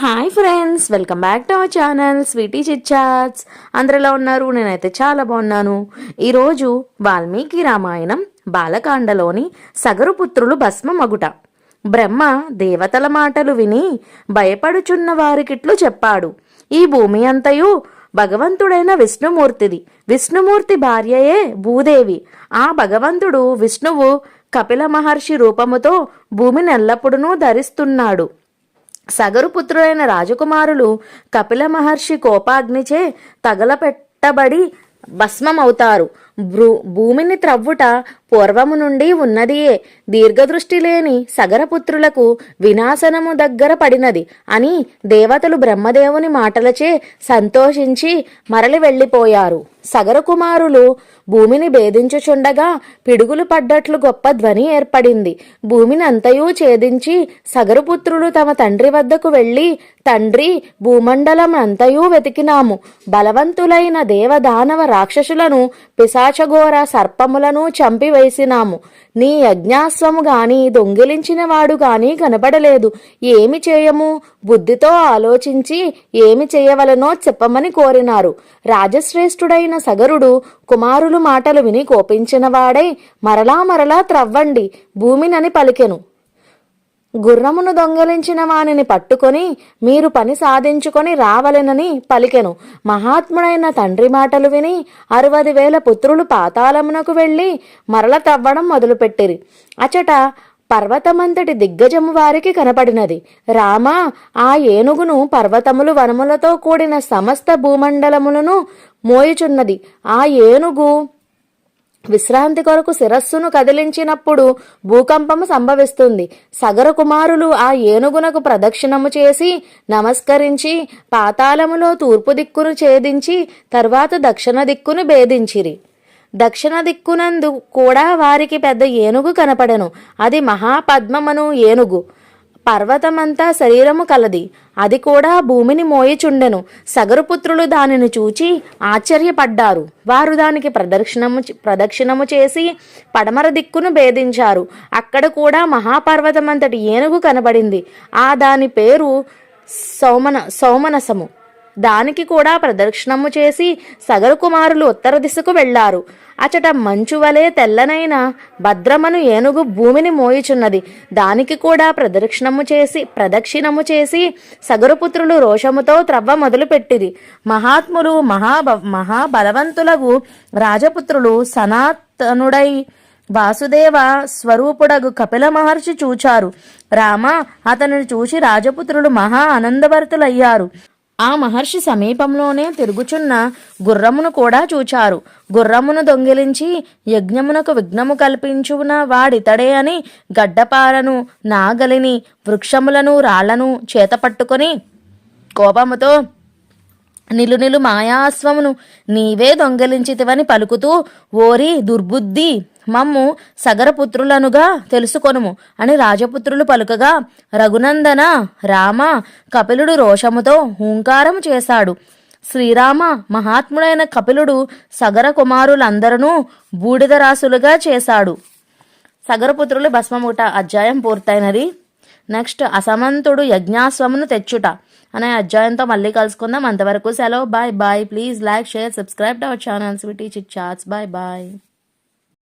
Hi friends welcome back to our channel Sweety Chitchats అందరిలో ఉన్నారు? నేనైతే చాలా బాగున్నాను. ఈరోజు వాల్మీకి రామాయణం బాలకాండలోని సగరుపుత్రులు భస్మమగుట బ్రహ్మ దేవతల మాటలు విని భయపడుచున్న వారికిట్లు చెప్పాడు. ఈ భూమి అంతయు భగవంతుడైన విష్ణుమూర్తిది. విష్ణుమూర్తి భార్యయే భూదేవి. ఆ భగవంతుడు విష్ణువు కపిల మహర్షి రూపముతో భూమిని ఎల్లప్పుడూ ధరిస్తున్నాడు. సగరుపుత్రులైన రాజకుమారులు కపిల మహర్షి కోపాగ్నిచే తగలపెట్టబడి భస్మమవుతారు. భూ భూమిని త్రవ్వుట పూర్వము నుండి ఉన్నదియే. దీర్ఘదృష్టి లేని సగరపుత్రులకు వినాశనము దగ్గర పడినది అని దేవతలు బ్రహ్మదేవుని మాటలచే సంతోషించి మరలి వెళ్ళిపోయారు. సగర కుమారులు భూమిని భేదించుచుండగా పిడుగులు పడ్డట్లు గొప్ప ధ్వని ఏర్పడింది. భూమిని అంతయూ ఛేదించి సగరుపుత్రులు తమ తండ్రి వద్దకు వెళ్ళి తండ్రి భూమండలం అంతయూ వెతికినాము. బలవంతులైన దేవదానవ రాక్షసులను పిశాచఘోర సర్పములను చంపి వేసినాము. నీ యజ్ఞాస్వము గాని దొంగిలించిన వాడు గాని కనబడలేదు ఏమి చేయము? బుద్ధితో ఆలోచించి ఏమి చేయవలనో చెప్పమని కోరినారు. రాజశ్రేష్ఠుడైన సగరుడు కుమారులు మాటలు విని కోపించిన వాడై మరలా మరలా త్రవ్వండి. భూమినని పలికెను. గుర్రమును దొంగలించిన వానిని పట్టుకొని మీరు పని సాధించుకొని రావలెనని పలికెను. మహాత్ముడైన తండ్రి మాటలు విని అరవది వేల పుత్రులు పాతాళమునకు వెళ్ళి మరల తవ్వడం మొదలుపెట్టిరి. అచట పర్వతమంతటి దిగ్గజము వారికి కనపడినది. రామ ఆ ఏనుగును పర్వతములు వనములతో కూడిన సమస్త భూమండలములను మోయుచున్నది. ఆ ఏనుగు విశ్రాంతి కొరకు శిరస్సును కదిలించినప్పుడు భూకంపము సంభవిస్తుంది. సగర కుమారులు ఆ ఏనుగునకు ప్రదక్షిణము చేసి నమస్కరించి పాతాళములో తూర్పు దిక్కును ఛేదించి తర్వాత దక్షిణ దిక్కును భేదించిరి. దక్షిణ దిక్కునందు కూడా వారికి పెద్ద ఏనుగు కనపడెను. అది మహాపద్మమను ఏనుగు. పర్వతమంతా శరీరము కలది. అది కూడా భూమిని మోయిచుండెను. సగరుపుత్రులు దానిని చూచి ఆశ్చర్యపడ్డారు. వారు దానికి ప్రదక్షిణము ప్రదక్షిణము చేసి పడమర దిక్కును భేదించారు. అక్కడ కూడా మహాపర్వతమంతటి ఏనుగు కనబడింది. ఆ దాని పేరు సౌమన సౌమనసము. దానికి కూడా ప్రదక్షిణము చేసి సగరు కుమారులు ఉత్తర దిశకు వెళ్ళారు అచట మంచు వలె తెల్లనైన భద్రమను ఏనుగు భూమిని మోయుచున్నది. దానికి కూడా ప్రదక్షిణము చేసి ప్రదక్షిణము చేసి సగరుపుత్రులు రోషముతో త్రవ్వ మొదలుపెట్టిరి. మహాత్ములు మహాబ మహాబలవంతులకు రాజపుత్రులు సనాతనుడై వాసుదేవ స్వరూపుడగు కపిల మహర్షి చూచారు. రామ అతనిని చూసి రాజపుత్రులు మహా ఆనందభరితులయ్యారు. ఆ మహర్షి సమీపంలోనే తిరుగుచున్న గుర్రమును కూడా చూచారు. గుర్రమును దొంగిలించి యజ్ఞమునకు విఘ్నము కల్పించున వాడితడే అని గడ్డపారను నాగలిని వృక్షములను రాళ్ళను చేతపట్టుకొని కోపముతో నిలునిలు మాయాస్వమును నీవే దొంగలించితివని పలుకుతూ ఓరి దుర్బుద్ధి మమ్ము సగరపుత్రులనుగా తెలుసుకొనుము అని రాజపుత్రులు పలుకగా రఘునందన రామ కపిలుడు రోషముతో హూంకారము చేశాడు. శ్రీరామ మహాత్ముడైన కపిలుడు సగర కుమారులందరూ బూడిదరాసులుగా చేశాడు. సగరపుత్రులు భస్మముట అధ్యాయం పూర్తయినది. నెక్స్ట్ అసమంతుడు యజ్ఞాస్వమును తెచ్చుట. అనే అధ్యాయంతో మళ్ళీ కలుసుకుందాం. అంతవరకు సెలవు. Bye bye please like share subscribe to our channels witty chit chats bye bye